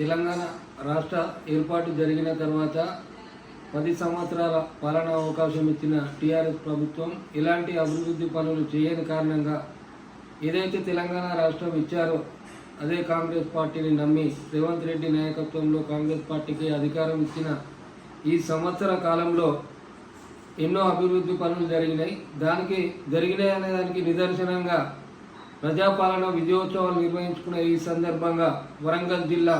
తెలంగాణ రాష్ట్ర ఏర్పాటు జరిగిన తర్వాత పది సంవత్సరాల పాలనా అవకాశం ఇచ్చిన టీఆర్ఎస్ ప్రభుత్వం ఇలాంటి అభివృద్ధి పనులు చేయని కారణంగా ఏదైతే తెలంగాణ రాష్ట్రం ఇచ్చారో అదే కాంగ్రెస్ పార్టీని నమ్మి రేవంత్ రెడ్డి నాయకత్వంలో కాంగ్రెస్ పార్టీకి అధికారం ఇచ్చిన ఈ సంవత్సర కాలంలో ఎన్నో అభివృద్ధి పనులు జరిగినాయి. దానికి జరిగినాయి అనే దానికి నిదర్శనంగా ప్రజాపాలన విజయోత్సవాలు నిర్వహించుకున్న ఈ సందర్భంగా వరంగల్ జిల్లా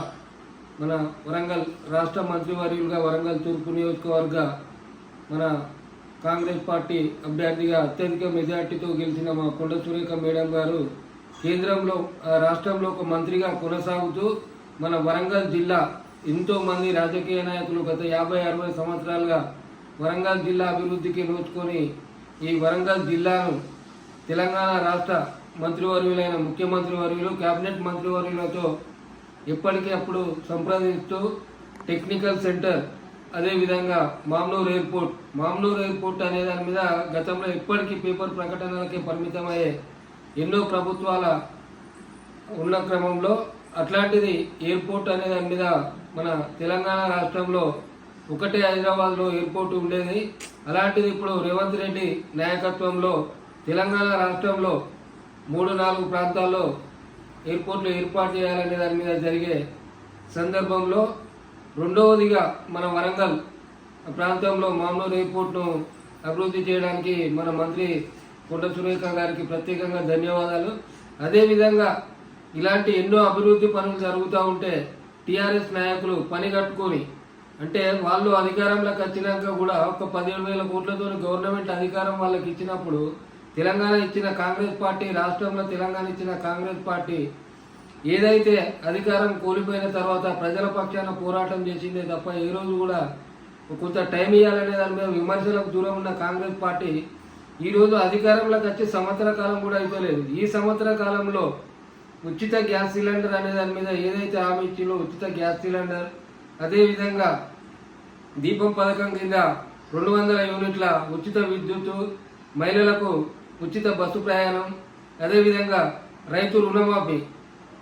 మన వరంగల్ రాష్ట్ర మంత్రివర్యులుగా వరంగల్ తూర్పు నియోజకవర్గ మన కాంగ్రెస్ పార్టీ అభ్యర్థిగా అత్యధిక మెజార్టీతో గెలిచిన మా కొండ సురేఖ మేడం గారు కేంద్రంలో ఆ, రాష్ట్రంలో ఒక మంత్రిగా కొనసాగుతూ మన వరంగల్ జిల్లా ఎంతో మంది రాజకీయ నాయకులు గత యాభై అరవై సంవత్సరాలుగా వరంగల్ జిల్లా అభివృద్ధికి నోచుకొని ఈ వరంగల్ జిల్లాను తెలంగాణ రాష్ట్ర మంత్రివర్యులైన ముఖ్యమంత్రి వర్యులు కేబినెట్ మంత్రివర్యులతో ఎప్పటికీ అప్పుడు సంప్రదిస్తూ టెక్నికల్ సెంటర్ అదేవిధంగా మామ్నూర్ ఎయిర్పోర్ట్. మామ్నూర్ ఎయిర్పోర్ట్ అనే దాని మీద గతంలో ఇప్పటికీ పేపర్ ప్రకటనలకే పరిమితమయ్యే ఎన్నో ప్రభుత్వాల ఉన్న క్రమంలో అట్లాంటిది ఎయిర్పోర్ట్ అనే దాని మీద మన తెలంగాణ రాష్ట్రంలో ఒకటే హైదరాబాద్లో ఎయిర్పోర్ట్ ఉండేది. అలాంటిది ఇప్పుడు రేవంత్ రెడ్డి నాయకత్వంలో తెలంగాణ రాష్ట్రంలో మూడు నాలుగు ప్రాంతాల్లో ఎయిర్పోర్ట్లు ఏర్పాటు చేయాలనే దాని మీద జరిగే సందర్భంలో రెండవదిగా మన వరంగల్ ప్రాంతంలో మామూలు ఎయిర్పోర్ట్ను అభివృద్ధి చేయడానికి మన మంత్రి కొండ సురేఖ గారికి ప్రత్యేకంగా ధన్యవాదాలు. అదేవిధంగా ఇలాంటి ఎన్నో అభివృద్ధి పనులు జరుగుతూ ఉంటే టీఆర్ఎస్ నాయకులు పని కట్టుకొని అంటే వాళ్ళు అధికారంలోకి వచ్చినాక కూడా ఒక పదిహేడు వేల కోట్లతో గవర్నమెంట్ అధికారం వాళ్ళకి ఇచ్చినప్పుడు తెలంగాణ ఇచ్చిన కాంగ్రెస్ పార్టీ రాష్ట్రంలో తెలంగాణ ఇచ్చిన కాంగ్రెస్ పార్టీ ఏదైతే అధికారం కోల్పోయిన తర్వాత ప్రజల పక్షాన పోరాటం చేసిందే తప్ప ఏ రోజు కూడా కొంత టైం ఇవ్వాలనే దాని మీద విమర్శలకు దూరం ఉన్న కాంగ్రెస్ పార్టీ ఈరోజు అధికారంలోకి వచ్చి సంవత్సర కాలం కూడా అయిపోలేదు. ఈ సంవత్సర కాలంలో ఉచిత గ్యాస్ సిలిండర్ అనే దాని మీద ఏదైతే హామీ ఇచ్చిందో ఉచిత గ్యాస్ సిలిండర్ అదేవిధంగా దీపం పథకం కింద రెండు వందల యూనిట్ల ఉచిత విద్యుత్ మహిళలకు ఉచిత బస్సు ప్రయాణం అదేవిధంగా రైతు రుణమాఫీ.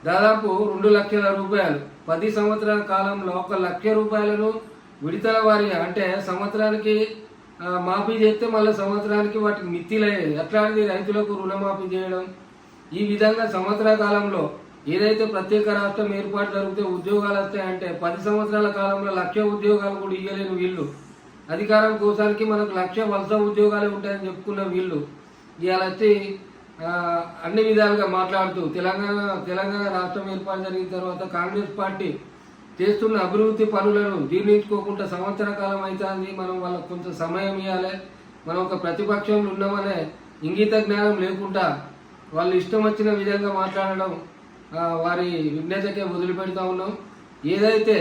దాదాపు రెండు లక్షల రూపాయలు. పది సంవత్సరాల కాలంలో ఒక లక్ష రూపాయలను విడతల వారిగా అంటే సంవత్సరానికి మాఫీ చేస్తే మళ్ళీ సంవత్సరానికి వాటికి మిత్తిలయ్యేది. అట్లాంటిది రైతులకు రుణమాఫీ చేయడం. ఈ విధంగా సంవత్సర కాలంలో ఏదైతే ప్రత్యేక రాష్ట్రం ఏర్పాటు జరిగితే ఉద్యోగాలు వస్తాయంటే పది సంవత్సరాల కాలంలో లక్ష ఉద్యోగాలు కూడా ఇవ్వలేని వీళ్ళు. అధికారం కోసానికి మనకు లక్ష వలస ఉద్యోగాలే ఉంటాయని చెప్పుకున్న వీళ్ళు. ఇవాళ వచ్చి అన్ని విధాలుగా మాట్లాడుతూ తెలంగాణ తెలంగాణ రాష్ట్రం ఏర్పాటు జరిగిన తర్వాత కాంగ్రెస్ పార్టీ చేస్తున్న అభివృద్ధి పనులను జీర్ణించుకోకుండా సంవత్సర కాలం అవుతుంది. మనం వాళ్ళకు కొంచెం సమయం ఇవ్వాలి. మనం ఒక ప్రతిపక్షంలో ఉన్నామనే ఇంగిత జ్ఞానం లేకుండా వాళ్ళు ఇష్టం వచ్చిన విధంగా మాట్లాడడం వారి విజ్ఞతకే వదిలిపెడతా ఉన్నాం. ఏదైతే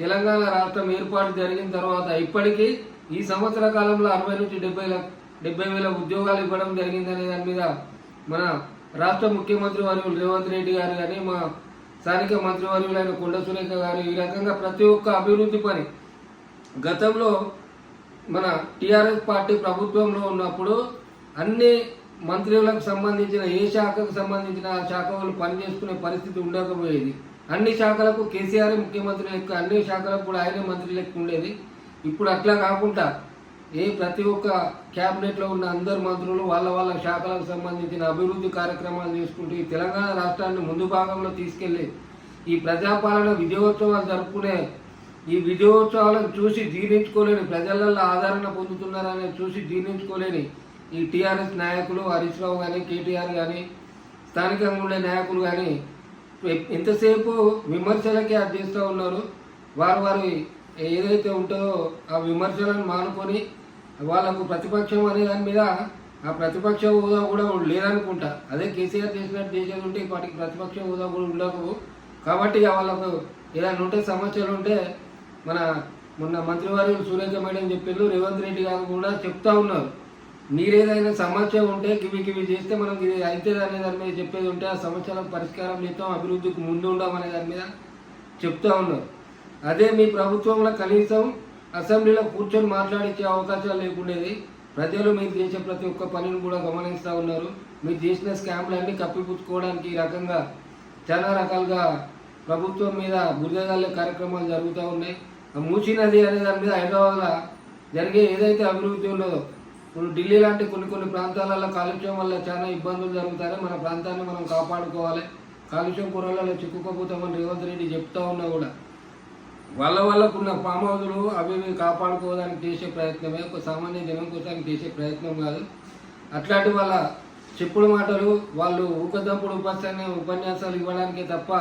తెలంగాణ రాష్ట్రం ఏర్పాటు జరిగిన తర్వాత ఇప్పటికీ ఈ సంవత్సర కాలంలో అరవై నుంచి డెబ్బై లక్ష డెబ్బై వేల ఉద్యోగాలు ఇవ్వడం జరిగిందనే దాని మీద మన రాష్ట్ర ముఖ్యమంత్రి వర్యులు రేవంత్ రెడ్డి గారు కానీ మా స్థానిక మంత్రి వర్యులైన కొండ సురేఖ గారు ఈ రకంగా ప్రతి ఒక్క అభివృద్ధి పని గతంలో మన టీఆర్ఎస్ పార్టీ ప్రభుత్వంలో ఉన్నప్పుడు అన్ని మంత్రులకు సంబంధించిన ఏ శాఖకు సంబంధించిన ఆ శాఖ వాళ్ళు పనిచేసుకునే పరిస్థితి ఉండకపోయేది. అన్ని శాఖలకు కేసీఆర్ ముఖ్యమంత్రి లెక్క అన్ని శాఖలకు కూడా ఆయనే మంత్రి లెక్క ఉండేది. ఇప్పుడు అట్లా కాకుండా ఏ ప్రతి ఒక్క క్యాబినెట్లో ఉన్న అందరు మంత్రులు వాళ్ళ వాళ్ళ శాఖలకు సంబంధించిన అభివృద్ధి కార్యక్రమాలు చేసుకుంటూ ఈ తెలంగాణ రాష్ట్రాన్ని ముందు భాగంలో తీసుకెళ్ళి ఈ ప్రజాపాలన విజయోత్సవాలు జరుపుకునే ఈ విజయోత్సవాలను చూసి జీర్ణించుకోలేని ప్రజలలో ఆదరణ పొందుతున్నారని చూసి జీర్ణించుకోలేని ఈ టీఆర్ఎస్ నాయకులు హరీష్ రావు కానీ కేటీఆర్ కానీ స్థానికంగా ఉండే నాయకులు కానీ ఎంతసేపు విమర్శలకే అది చేస్తూ ఉన్నారు? వారు వారి ఏదైతే ఉంటుందో ఆ విమర్శలను మానుకొని వాళ్ళకు ప్రతిపక్షం అనే దాని మీద ఆ ప్రతిపక్ష హోదా కూడా లేదనుకుంటా. అదే కేసీఆర్ చేసినట్టు చేసేది ఉంటే వాటికి ప్రతిపక్ష హోదా కూడా ఉండకు కాబట్టి వాళ్ళకు ఏదైనా ఉంటే సమస్యలు ఉంటే మన మొన్న మంత్రివారు సురేఖ మేడం చెప్పారు రేవంత్ రెడ్డి గారు కూడా చెప్తా ఉన్నారు. మీరేదైనా సమస్య ఉంటే కివి కివి చేస్తే మనం ఇది అయితే అనే దాని మీద చెప్పేది ఉంటే ఆ సమస్యలకు పరిష్కారం చేస్తాం అభివృద్ధికి ముందు ఉండం అనే దాని మీద చెప్తా ఉన్నారు. అదే మీ ప్రభుత్వంలో కనీసం అసెంబ్లీలో కూర్చొని మాట్లాడించే అవకాశాలు లేకుండేది ప్రజలు మీరు చేసే ప్రతి ఒక్క పనిని కూడా గమనిస్తూ ఉన్నారు. మీరు చేసిన స్కామ్లన్నీ కప్పిపుచ్చుకోవడానికి ఈ రకంగా చాలా రకాలుగా ప్రభుత్వం మీద బురదగల్లే కార్యక్రమాలు జరుగుతూ ఉన్నాయి. ఆ మూసీ నది అనే దాని మీద హైదరాబాద్లో జరిగే ఏదైతే అభివృద్ధి ఉన్నదో ఇప్పుడు ఢిల్లీ లాంటి కొన్ని కొన్ని ప్రాంతాలలో కాలుష్యం వల్ల చాలా ఇబ్బందులు జరుగుతాయి మన ప్రాంతాన్ని మనం కాపాడుకోవాలి. కాలుష్యం కూరలలో చిక్కుకోపోతామని రేవంత్ రెడ్డి చెప్తా ఉన్నా కూడా. వాళ్ళ వల్లకున్న ఫామ్ హౌజులు అవి కాపాడుకోవడానికి చేసే ప్రయత్నమే ఒక సామాన్య జనం కోసం చేసే ప్రయత్నం కాదు. అట్లాంటి వాళ్ళ చెప్పుడు మాటలు వాళ్ళు ఊకదంపుడు ఉపన్యాసాన్ని ఉపన్యాసాలు ఇవ్వడానికే తప్ప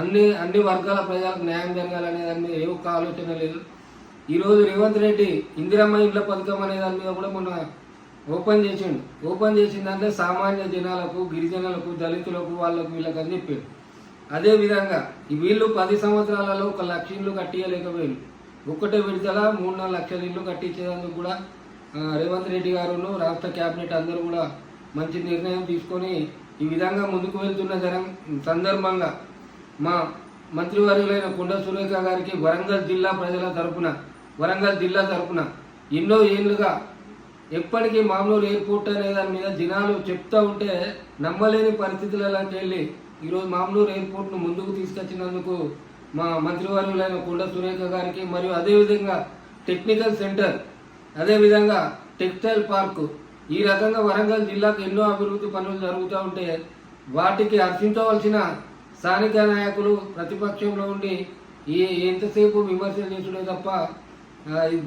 అన్ని అన్ని వర్గాల ప్రజలకు న్యాయం జరగాలనే దాని మీద ఏ ఒక్క ఆలోచన లేదు. ఈరోజు రేవంత్ రెడ్డి ఇందిరమ్మ ఇండ్ల పథకం అనే దాని మీద కూడా మొన్న ఓపెన్ చేసిండు. ఓపెన్ చేసిందంటే సామాన్య జనాలకు గిరిజనులకు దళితులకు వాళ్ళకు వీళ్ళకని చెప్పాడు. అదే విధంగా వీళ్ళు పది సంవత్సరాలలో ఒక లక్ష ఇల్లు కట్టియలేకపోయారు. ఒక్కటే విడుదల మూడు నాలుగు లక్షల ఇల్లు కట్టించేందుకు కూడా రేవంత్ రెడ్డి గారును రాష్ట్ర కేబినెట్ అందరూ కూడా మంచి నిర్ణయం తీసుకొని ఈ విధంగా ముందుకు వెళ్తున్న జనం సందర్భంగా మా మంత్రివర్యులైన కొండ సురేఖ గారికి వరంగల్ జిల్లా ప్రజల తరపున వరంగల్ జిల్లా తరపున ఎన్నో ఏళ్ళుగా ఎప్పటికీ మామూలు ఎయిర్పోర్ట్ అనే దాని మీద జనాలు చెప్తూ ఉంటే నమ్మలేని పరిస్థితులలోకి వెళ్ళి ఈరోజు మామూలు ఎయిర్పోర్ట్ను ముందుకు తీసుకొచ్చినందుకు మా మంత్రివర్యులైన కొండ సురేఖ గారికి మరియు అదేవిధంగా టెక్నికల్ సెంటర్ అదేవిధంగా టెక్స్టైల్ పార్కు ఈ రకంగా వరంగల్ జిల్లాకు ఎన్నో అభివృద్ధి పనులు జరుగుతూ ఉంటే వాటికి హర్షించవలసిన స్థానిక నాయకులు ప్రతిపక్షంలో ఉండి ఈ ఎంతసేపు విమర్శలు చేసుడే తప్ప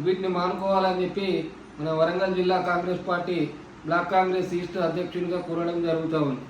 వీటిని మానుకోవాలని చెప్పి మన వరంగల్ జిల్లా Congress party block Congress east అధ్యక్షునిగా కోరడం జరుగుతూ ఉంది.